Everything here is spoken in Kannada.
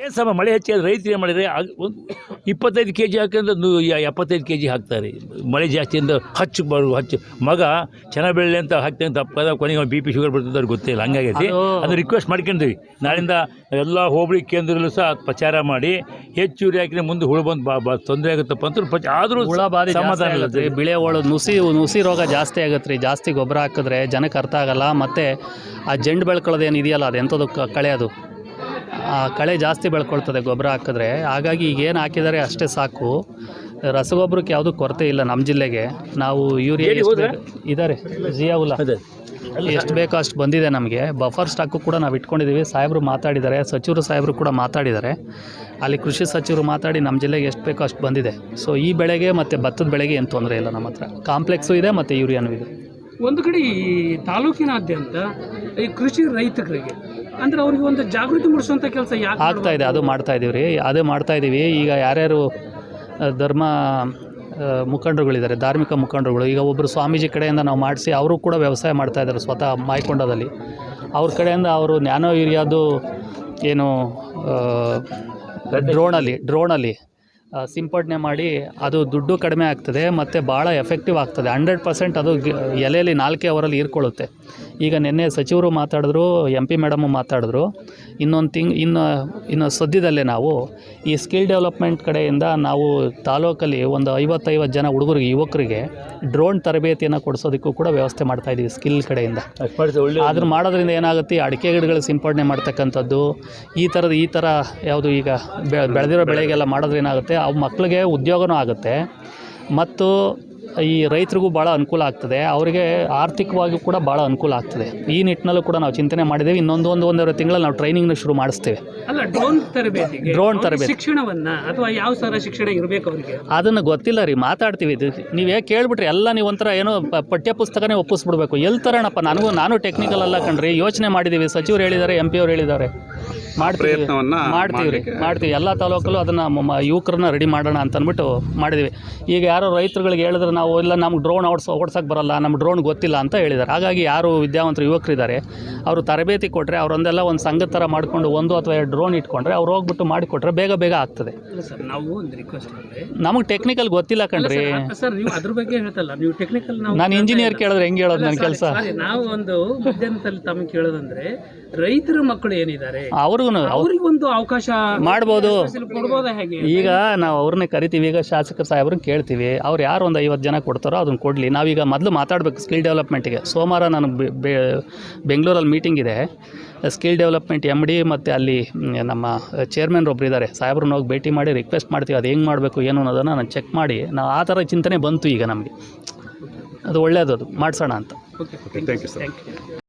ಏನು ಸಮ ಮಳೆ ಹೆಚ್ಚಾದ್ರೆ ರೈತರು ಏನು ಮಾಡಿದರೆ ಒಂದು ಇಪ್ಪತ್ತೈದು ಕೆ ಜಿ ಹಾಕಿದ್ರೆ ಎಪ್ಪತ್ತೈದು ಕೆ ಜಿ ಹಾಕ್ತಾರೆ. ಮಳೆ ಜಾಸ್ತಿಯಿಂದ ಹಚ್ಚು ಬರು ಹಚ್ಚು ಮಗ ಚೆನ್ನಾಗಿ ಬೆಳಲಿ ಅಂತ ಹಾಕ್ತೇನೆ ತಪ್ಪದ ಕೊನೆಗೆ ಬಿ ಪಿ ಶುಗರ್ ಬರ್ತದೆ ಅವ್ರಿಗೆ ಗೊತ್ತಿಲ್ಲ ಹಂಗಾಗೈತಿ. ಅದು- ರಿಕ್ವೆಸ್ಟ್ ಮಾಡ್ಕೊಂಡ್ವಿ. ನಾಳಿಂದ ಎಲ್ಲ ಹೋಬಳಿ ಕೇಂದ್ರಲ್ಲೂ ಸಹ ಪ್ರಚಾರ ಮಾಡಿ ಹೆಚ್ಚು ಹಾಕಿದ್ರೆ ಮುಂದೆ ಹುಳು ಬಂದು ಬಾ ಬಾ ತೊಂದರೆ ಆಗುತ್ತಪ್ಪ ಅಂತ ಪ್ರಚ ಆದರೂ ಹುಳ ಬಾರಿ ಸಮಾಧಾನ ಇಲ್ಲ ರೀ ಬಿಳೆ ಹುಳು ನುಸಿ ನುಸಿ ರೋಗ ಜಾಸ್ತಿ ಆಗತ್ತೆ ರೀ. ಜಾಸ್ತಿ ಗೊಬ್ಬರ ಹಾಕಿದ್ರೆ ಜನಕ್ಕೆ ಅರ್ಥ ಆಗಲ್ಲ. ಮತ್ತು ಆ ಜಂಡು ಬೆಳ್ಕೊಳ್ಳೋದೇನು ಏನು ಇದೆಯಲ್ಲ ಅದು ಎಂಥದ್ದು ಕಳೆಯೋದು ಕಳೆ ಅದು. ಆ ಕಳೆ ಜಾಸ್ತಿ ಬೆಳ್ಕೊಳ್ತದೆ ಗೊಬ್ಬರ ಹಾಕಿದ್ರೆ. ಹಾಗಾಗಿ ಈಗ ಏನು ಹಾಕಿದ್ದಾರೆ ಅಷ್ಟೇ ಸಾಕು. ರಸಗೊಬ್ಬರಕ್ಕೆ ಯಾವುದೂ ಕೊರತೆ ಇಲ್ಲ ನಮ್ಮ ಜಿಲ್ಲೆಗೆ. ನಾವು ಯೂರಿಯಾ ಇದ್ದಾರೆ ಜಿಯಾ ಹುಲ್ಲ ಎಷ್ಟು ಬೇಕೋ ಅಷ್ಟು ಬಂದಿದೆ ನಮಗೆ. ಬಫರ್ ಸ್ಟಾಕು ಕೂಡ ನಾವು ಇಟ್ಕೊಂಡಿದ್ದೀವಿ ಸಾಹೇಬರು ಮಾತಾಡಿದ್ದಾರೆ. ಸಚಿವರು ಸಾಹೇಬರು ಕೂಡ ಮಾತಾಡಿದ್ದಾರೆ. ಅಲ್ಲಿ ಕೃಷಿ ಸಚಿವರು ಮಾತಾಡಿ ನಮ್ಮ ಜಿಲ್ಲೆಗೆ ಎಷ್ಟು ಬೇಕೋ ಅಷ್ಟು ಬಂದಿದೆ. ಸೊ ಈ ಬೆಳೆಗೆ ಮತ್ತು ಭತ್ತದ ಬೆಳೆಗೆ ಏನು ತೊಂದರೆ ಇಲ್ಲ ನಮ್ಮ ಹತ್ರ. ಕಾಂಪ್ಲೆಕ್ಸು ಇದೆ ಮತ್ತು ಯೂರಿಯಾನೂ ಇದೆ. ಒಂದು ಕಡೆ ಈ ತಾಲೂಕಿನಾದ್ಯಂತ ಈ ಕೃಷಿ ರೈತರಿಗೆ ಅಂದ್ರೆ ಅವ್ರಿಗೆ ಒಂದು ಜಾಗೃತಿ ಮೂಡಿಸುವಂತ ಕೆಲಸ ಆಗ್ತಾ ಇದೆ, ಅದು ಮಾಡ್ತಾ ಇದೀವಿ ರೀ ಅದೇ ಮಾಡ್ತಾ ಇದ್ದೀವಿ ಈಗ ಯಾರ್ಯಾರು ಧರ್ಮ ಮುಖಂಡರುಗಳಿದ್ದಾರೆ, ಧಾರ್ಮಿಕ ಮುಖಂಡರುಗಳು, ಈಗ ಒಬ್ಬರು ಸ್ವಾಮೀಜಿ ಕಡೆಯಿಂದ ನಾವು ಮಾಡಿಸಿ ಅವರು ಕೂಡ ವ್ಯವಸಾಯ ಮಾಡ್ತಾ ಇದ್ದಾರೆ ಸ್ವತಃ ಮಾಯಕೊಂಡದಲ್ಲಿ. ಅವ್ರ ಕಡೆಯಿಂದ ಅವರು ನ್ಯಾನೋ ಏರಿಯಾದು ಏನು ಡ್ರೋಣಲ್ಲಿ ಡ್ರೋಣಲ್ಲಿ ಸಿಂಪಡಣೆ ಮಾಡಿ ಅದು ದುಡ್ಡು ಕಡಿಮೆ ಆಗ್ತದೆ, ಮತ್ತು ಭಾಳ ಎಫೆಕ್ಟಿವ್ ಆಗ್ತದೆ. ಹಂಡ್ರೆಡ್ ಪರ್ಸೆಂಟ್ ಅದು ಎಲೆಯಲ್ಲಿ ನಾಲ್ಕೇ ಅವರಲ್ಲಿ ಹೀರ್ಕೊಳ್ಳುತ್ತೆ. ಈಗ ನಿನ್ನೆ ಸಚಿವರು ಮಾತಾಡಿದ್ರು ಎಂ ಪಿ ಮೇಡಮು ಮಾತಾಡಿದ್ರು. ಇನ್ನೊಂದು ತಿಂಗ್ ಇನ್ನು ಇನ್ನು ಸದ್ಯದಲ್ಲೇ ನಾವು ಈ ಸ್ಕಿಲ್ ಡೆವಲಪ್ಮೆಂಟ್ ಕಡೆಯಿಂದ ನಾವು ತಾಲೂಕಲ್ಲಿ ಒಂದು ಐವತ್ತೈವತ್ತು ಜನ ಹುಡುಗರಿಗೆ ಯುವಕರಿಗೆ ಡ್ರೋನ್ ತರಬೇತಿಯನ್ನು ಕೊಡಿಸೋದಕ್ಕೂ ಕೂಡ ವ್ಯವಸ್ಥೆ ಮಾಡ್ತಾ ಇದ್ದೀವಿ ಸ್ಕಿಲ್ ಕಡೆಯಿಂದ. ಅದನ್ನು ಅದ್ರ ಮಾಡೋದ್ರಿಂದ ಏನಾಗುತ್ತೆ ಈ ಅಡಿಕೆ ಗಿಡಗಳ ಸಿಂಪಡಣೆ ಮಾಡ್ತಕ್ಕಂಥದ್ದು ಈ ಥರದ ಈ ಥರ ಯಾವುದು ಈಗ ಬೆಳೆದಿರೋ ಬೆಳೆಗೆಲ್ಲ ಮಾಡೋದ್ರೆ ಏನಾಗುತ್ತೆ ಅವು ಮಕ್ಕಳಿಗೆ ಉದ್ಯೋಗವೂ ಆಗುತ್ತೆ. ಮತ್ತು ಈ ರೈತರಿಗೂ ಭಾಳ ಅನುಕೂಲ ಆಗ್ತದೆ. ಅವರಿಗೆ ಆರ್ಥಿಕವಾಗಿ ಕೂಡ ಭಾಳ ಅನುಕೂಲ ಆಗ್ತದೆ. ಈ ನಿಟ್ಟಿನಲ್ಲೂ ಕೂಡ ನಾವು ಚಿಂತನೆ ಮಾಡಿದ್ದೇವೆ. ಇನ್ನೊಂದು ಒಂದು ಒಂದೂವರೆ ತಿಂಗಳಲ್ಲಿ ನಾವು ಟ್ರೈನಿಂಗ್ನ ಶುರು ಮಾಡಿಸ್ತೇವೆ. ಅಲ್ಲ ಡ್ರೋನ್ ತರಬೇತಿ ಡ್ರೋನ್ ತರಬೇತಿ. ಶಿಕ್ಷಣವನ್ನ ಅಥವಾ ಯಾವ ಸರ ಶಿಕ್ಷಣ ಇರಬೇಕು ಅವರಿಗೆ? ಅದನ್ನು ಗೊತ್ತಿಲ್ಲ ರೀ ಮಾತಾಡ್ತೀವಿ. ಇದು ನೀವೇ ಕೇಳ್ಬಿಟ್ರಿ? ಎಲ್ಲ ನೀವು ಒಂಥರ ಏನೋ ಪಠ್ಯ ಪುಸ್ತಕನೇ ಒಪ್ಪಿಸ್ಬಿಡ್ಬೇಕು. ಎಲ್ಲಿ ತರೋಣಪ್ಪ ನನಗೂ ನಾನು ಟೆಕ್ನಿಕಲ್ ಅಲ್ಲ ಕಣ್ರಿ. ಯೋಚನೆ ಮಾಡಿದ್ದೀವಿ. ಸಚಿವರು ಹೇಳಿದ್ದಾರೆ ಎಂ ಪಿ ಅವ್ರು ಹೇಳಿದ್ದಾರೆ. ಮಾಡ್ತೀವಿ. ಪ್ರಯತ್ನವನ್ನ ಮಾಡ್ತೀವಿ ರೀ. ಮಾಡ್ತೀವಿ. ಎಲ್ಲ ತಾಲೂಕಲ್ಲೂ ಅದನ್ನ ಯುವಕರನ್ನ ರೆಡಿ ಮಾಡೋಣ ಅಂತ ಅಂದ್ಬಿಟ್ಟು ಮಾಡಿದ್ದೀವಿ ಈಗ ಯಾರೋ ರೈತರುಗಳಿಗೆ ಹೇಳಿದ್ರೆ ನಾವು ಇಲ್ಲ ನಮ್ಗೆ ಡ್ರೋನ್ ಓಡಿಸ್ ಓಡ್ಸೋಕೆ ಬರಲ್ಲ ನಮ್ಗೆ ಡ್ರೋನ್ ಗೊತ್ತಿಲ್ಲ ಅಂತ ಹೇಳಿದ್ದಾರೆ ಹಾಗಾಗಿ ಯಾರು ವಿದ್ಯಾವಂತರು ಯುವಕರಿದ್ದಾರೆ ಅವರು ತರಬೇತಿ ಕೊಟ್ಟರೆ ಅವರೊಂದೆಲ್ಲ ಒಂದು ಸಂಘದ ಥರ ಮಾಡಿಕೊಂಡು ಒಂದು ಅಥವಾ ಎರಡು ಡ್ರೋನ್ ಇಟ್ಕೊಂಡ್ರೆ ಅವ್ರು ಹೋಗ್ಬಿಟ್ಟು ಮಾಡಿಕೊಟ್ರೆ ಬೇಗ ಬೇಗ ಆಗ್ತದೆ. ಸರ್ ನಾವು ಒಂದು ರಿಕ್ವೆಸ್ಟ್ ಅಂದ್ರೆ ನಮಗೆ ಟೆಕ್ನಿಕಲ್ ಗೊತ್ತಿಲ್ಲ ಕಣ್ರಿ. ಸರ್ ನೀವು ಅದ್ರ ಬಗ್ಗೆ ಹೇಳ್ತಲ್ಲ ನೀವು ಟೆಕ್ನಿಕಲ್ ನಾವು ನಾನು ಇಂಜಿನಿಯರ್ ಕೇಳಿದ್ರೆ ಹೆಂಗೆ ಹೇಳೋದು ನನ್ನ ಕೆಲಸ? ಸಾರಿ ನಾವು ಒಂದು ಮಧ್ಯಾಹ್ನದಲ್ಲಿ ತಮಗೆ ಕೇಳೋದಂದ್ರೆ ರೈತರ ಮಕ್ಕಳು ಏನಿದ್ದಾರೆ? ಅವ್ರಿಗೂ ಅವ್ರಿಗೆ ಒಂದು ಅವಕಾಶ ಮಾಡ್ಬೋದು. ಕೊಡ್ಬೋದಾ ಹೇಗೆ? ಈಗ ನಾವು ಅವ್ರನ್ನೇ ಕರಿತೀವಿ ಈಗ ಶಾಸಕ ಸಾಹೇಬ್ರನ್ನ ಕೇಳ್ತೀವಿ ಅವ್ರು ಯಾರು ಒಂದು ಐವತ್ತು ಜನ ಕೊಡ್ತಾರೋ ಅದನ್ನು ಕೊಡಲಿ. ನಾವೀಗ ಮೊದಲು ಮಾತಾಡಬೇಕು ಸ್ಕಿಲ್ ಡೆವಲಪ್ಮೆಂಟಿಗೆ ಸೋಮವಾರ ನಾನು ಬೆಂಗಳೂರಲ್ಲಿ ಮೀಟಿಂಗ್ ಇದೆ. ಸ್ಕಿಲ್ ಡೆವಲಪ್ಮೆಂಟ್ ಎಂ ಡಿ ಮತ್ತು ಅಲ್ಲಿ ನಮ್ಮ ಚೇರ್ಮನ್ ಒಬ್ರು ಇದ್ದಾರೆ ಸಾಹೇಬ್ರನ್ನ ಹೋಗಿ ಭೇಟಿ ಮಾಡಿ ರಿಕ್ವೆಸ್ಟ್ ಮಾಡ್ತೀವಿ ಅದು ಹೆಂಗೆ ಮಾಡಬೇಕು ಏನು ಅನ್ನೋದನ್ನು ನಾನು ಚೆಕ್ ಮಾಡಿ ನಾವು ಆ ಥರ ಚಿಂತನೆ ಬಂತು ಈಗ ನಮಗೆ. ಅದು ಒಳ್ಳೆಯದು ಅದು ಮಾಡಿಸೋಣ ಅಂತ. Okay thank you sir thank you